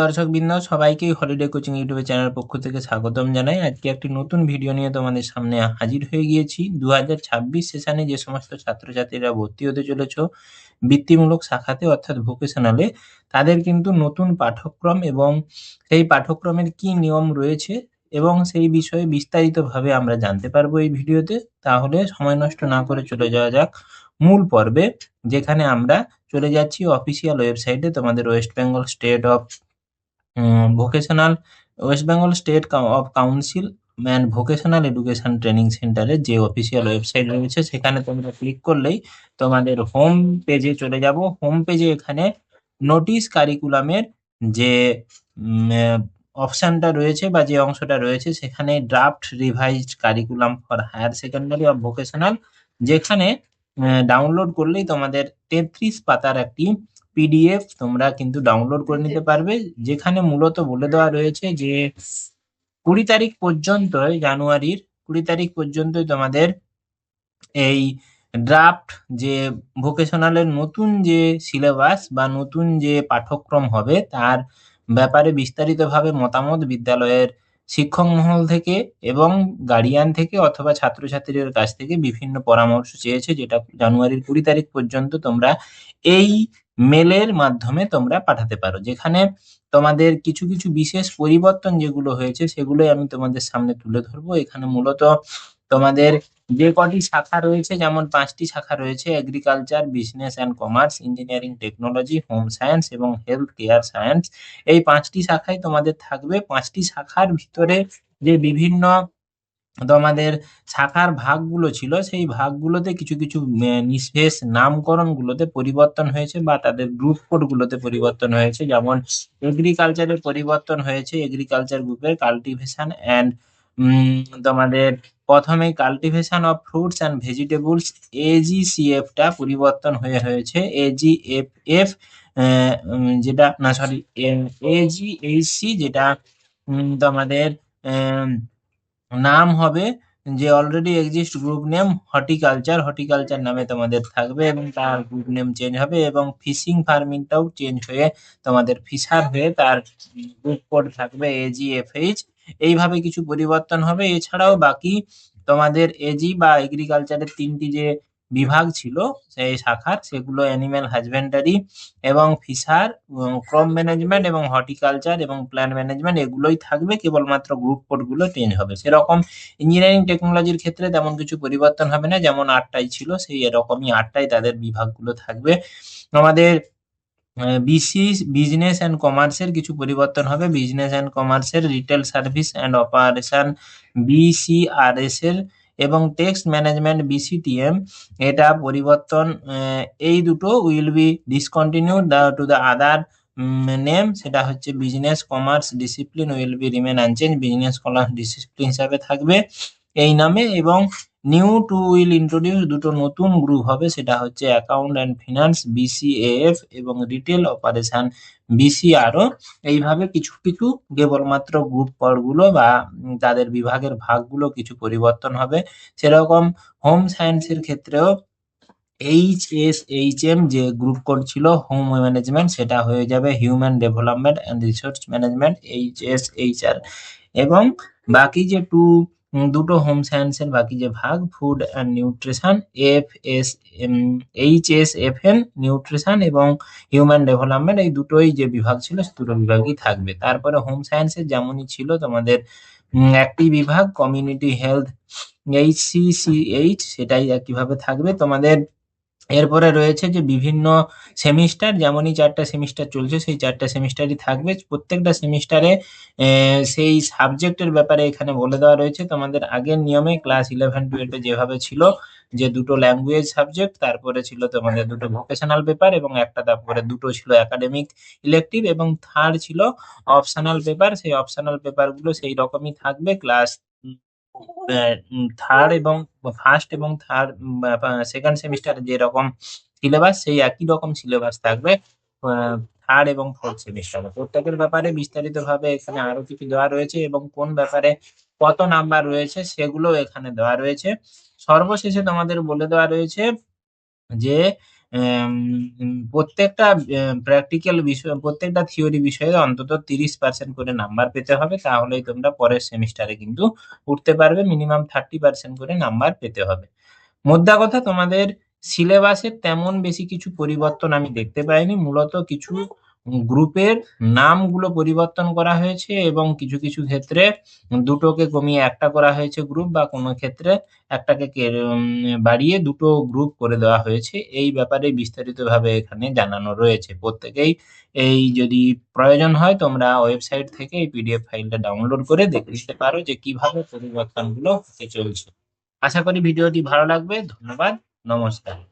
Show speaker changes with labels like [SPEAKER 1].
[SPEAKER 1] দর্শকবৃন্দ, সবাইকে holiday coaching YouTube channel পক্ষ থেকে স্বাগতম জানাই। আজকে একটি নতুন ভিডিও নিয়ে তোমাদের সামনে হাজির হয়ে গিয়েছি। দু হাজার ছাব্বিশ সেশনে যে সমস্ত ছাত্রছাত্রীরা ভর্তি হতে চলেছ, বৃত্তিমূলক শাখাতে অর্থাৎ ভোকেশনালে তাদের কিন্তু নতুন পাঠ্যক্রম এবং সেই পাঠ্যক্রমের কি নিয়ম রয়েছে এবং সেই বিষয়ে বিস্তারিতভাবে আমরা জানতে পারব এই ভিডিওতে। তাহলে সময় নষ্ট না করে চলে যাওয়া যাক। মূল পর্বে, যেখানে আমরা চলে যাচ্ছি অফিসিয়াল ওয়েবসাইটে তোমাদের West Bengal state of vocational West Bengal state of council and vocational education training সেন্টারের যে অফিসিয়াল ওয়েবসাইট রয়েছে, সেখানে তোমরা ক্লিক করলেই তোমাদের হোম পেজে চলে যাব। হোম পেজে এখানে নোটিশ কারিকুলামের যে অপশানটা রয়েছে বা যে অংশটা রয়েছে, সেখানে draft revised curriculum for higher secondary of vocational যেখানে ডাউনলোড করলেই তোমাদের তেত্রিশ পাতার একটি পিডিএফ তোমরা কিন্তু ডাউনলোড করে নিতে পারবে, যেখানে মূলত বলে দেওয়া রয়েছে যে কুড়ি তারিখ পর্যন্ত জানুয়ারির, কুড়ি তারিখ পর্যন্তই তোমাদের এই ড্রাফট যে ভোকেশনালের নতুন যে সিলেবাস বা নতুন যে পাঠ্যক্রম হবে, তার ব্যাপারে বিস্তারিতভাবে মতামত বিদ্যালয়ের শিক্ষক মহল থেকে এবং গার্ডিয়ান থেকে অথবা ছাত্রছাত্রীদের কাছ থেকে বিভিন্ন পরামর্শ চেয়েছে, যেটা জানুয়ারির কুড়ি তারিখ পর্যন্ত তোমরা এই মেলের মাধ্যমে তোমরা পাঠাতে পারো। যেখানে তোমাদের কিছু কিছু বিশেষ পরিবর্তন যেগুলো হয়েছে, সেগুলোই আমি তোমাদের সামনে তুলে ধরবো। এখানে মূলত তোমাদের যে কটি শাখা রয়েছে, যেমন পাঁচটি শাখা রয়েছে agriculture business and commerce engineering technology home science এবং হেলথ কেয়ার সায়েন্স এই পাঁচটি শাখায় তোমাদের থাকবে। পাঁচটি শাখার ভিতরে যে বিভিন্ন তোমাদের শাখার ভাগগুলো ছিল, সেই ভাগগুলোতে কিছু কিছু নিঃশেষ নামকরণগুলোতে পরিবর্তন হয়েছে বা তাদের গ্রুপ কোডগুলোতে পরিবর্তন হয়েছে। যেমন এগ্রিকালচারের পরিবর্তন হয়েছে এগ্রিকালচার গ্রুপের কাল্টিভেশন অ্যান্ড তোমাদের প্রথমে cultivation of fruits and vegetables AGCF টা পরিবর্তন হয়ে হয়েছে এজিএফ এফ যেটা, না সরি এজিএইচসি যেটা তোমাদের নাম হবে যে already exist group name horticulture horticulture নামে তোমাদের থাকবে এবং তার গ্রুপ নেম চেঞ্জ হবে এবং ফিশিং ফার্মিংটাও চেঞ্জ হয়ে তোমাদের ফিশার হয়ে তার গ্রুপ কোড থাকবে এজিএফএইচ এইভাবে কিছু পরিবর্তন হবে। এছাড়াও বাকি তোমাদের এজি বা এগ্রিকালচারের তিনটি যে বিভাগ ছিল, সেই শাখার। সেগুলো অ্যানিম্যাল হাজবেন্ডারি এবং ফিশার ক্রপ ম্যানেজমেন্ট এবং হর্টিকালচার এবং প্ল্যান্ট ম্যানেজমেন্ট এগুলোই থাকবে। কেবলমাত্র গ্রুপ কোডগুলো চেঞ্জ হবে। সেরকম ইঞ্জিনিয়ারিং টেকনোলজির ক্ষেত্রে তেমন কিছু পরিবর্তন হবে না। যেমন আটটাই ছিল, সেই এরকমই আটটাই তাদের বিভাগগুলো থাকবে। আমাদের বিসি বিজনেস অ্যান্ড কমার্সের কিছু পরিবর্তন হবে। বিজনেস অ্যান্ড কমার্সের retail service and operation BCRS এর এবং টেক্সট ম্যানেজমেন্ট বিসিটিএম এটা পরিবর্তন এই দুটো will be discontinued to the other name সেটা হচ্ছে business commerce discipline will be remain unchange business commerce discipline হিসাবে থাকবে এই নামে এবং নিউ টু উইল ইন্ট্রোডিউস দুটো নতুন গ্রুপ হবে, সেটা হচ্ছে অ্যাকাউন্ট অ্যান্ড ফিনান্স বিসিএএফ এবং রিটেল অপারেশন বিসিআরও এইভাবে কিছু কিছু কেবলমাত্র গ্রুপ পদগুলো বা তাদের বিভাগের ভাগগুলো কিছু পরিবর্তন হবে। সেরকম হোম সায়েন্সের ক্ষেত্রেও এইচ এস এইচ এম যে গ্রুপ কোড ছিল হোম ম্যানেজমেন্ট সেটা হয়ে যাবে human development and resource management H S H R এবং বাকি যে টু দুটো হোম সায়েন্সের বাকি যে ভাগ food and nutrition F S H S F N nutrition এবং হিউম্যান ডেভেলপমেন্ট এই দুটোই যে বিভাগ ছিল, সে দুটো বিভাগই থাকবে। তারপরে হোম সায়েন্সের যেমনই ছিল, তোমাদের একটি বিভাগ community health H C C H সেটাই একইভাবে থাকবে। তোমাদের এরপরে রয়েছে যে বিভিন্ন সেমিস্টার, যেমনই চারটা সেমিস্টার চলছে, সেই চারটা সেমিস্টারই থাকবে। প্রত্যেকটা সেমিস্টারে সেই সাবজেক্টের ব্যাপারে এখানে বলে দেওয়া রয়েছে। তোমাদের আগের নিয়মে ক্লাস ইলেভেন, টুয়েলভে যেভাবে ছিল, যে দুটো ল্যাঙ্গুয়েজ সাবজেক্ট, তারপরে ছিল তোমাদের দুটো ভোকেশনাল পেপার এবং একটা তারপরে দুটো ছিল একাডেমিক ইলেকটিভ এবং থার্ড ছিল অপশনাল পেপার সেই অপশনাল পেপারগুলো সেই রকমই থাকবে। ক্লাস থার্ড এবং ফার্স্ট এবং থার্ড সেকেন্ড সেমিস্টারে যেরকম সিলেবাস সেই একই রকম সিলেবাস থাকবে থার্ড এবং ফোর্থ সেমিস্টারে প্রত্যেকের ব্যাপারে বিস্তারিতভাবে এখানে আরও কিছু দেওয়া রয়েছে এবং কোন ব্যাপারে কত নাম্বার রয়েছে সেগুলো এখানে দেওয়া রয়েছে। সর্বশেষে তোমাদের বলে দেওয়া রয়েছে যে প্রত্যেকটা প্র্যাকটিক্যাল বিষয়, প্রত্যেকটা থিওরি বিষয়ে অন্তত তিরিশ পার্সেন্ট করে নাম্বার পেতে হবে। তাহলেই তোমরা পরের সেমিস্টারে কিন্তু উঠতে পারবে মিনিমাম থার্টি পার্সেন্ট করে নাম্বার পেতে হবে। মোদ্দা কথা, তোমাদের সিলেবাসের তেমন বেশি কিছু পরিবর্তন আমি দেখতে পাইনি। মূলত কিছু গ্রুপের নামগুলো পরিবর্তন করা হয়েছে এবং কিছু কিছু ক্ষেত্রে দুটোকে কমিয়ে একটা করা হয়েছে গ্রুপ বা কোনো ক্ষেত্রে একটাকে বাড়িয়ে দুটো গ্রুপ করে দেওয়া হয়েছে। এই ব্যাপারে বিস্তারিতভাবে এখানে জানানো রয়েছে। প্রত্যেকেই এই যদি প্রয়োজন হয় তোমরা ওয়েবসাইট থেকে এই পিডিএফ ফাইলটা ডাউনলোড করে দেখে নিতে পারো যে কীভাবে পরিবর্তনগুলো হতে চলছে। আশা করি ভিডিওটি ভালো লাগবে। ধন্যবাদ। নমস্কার।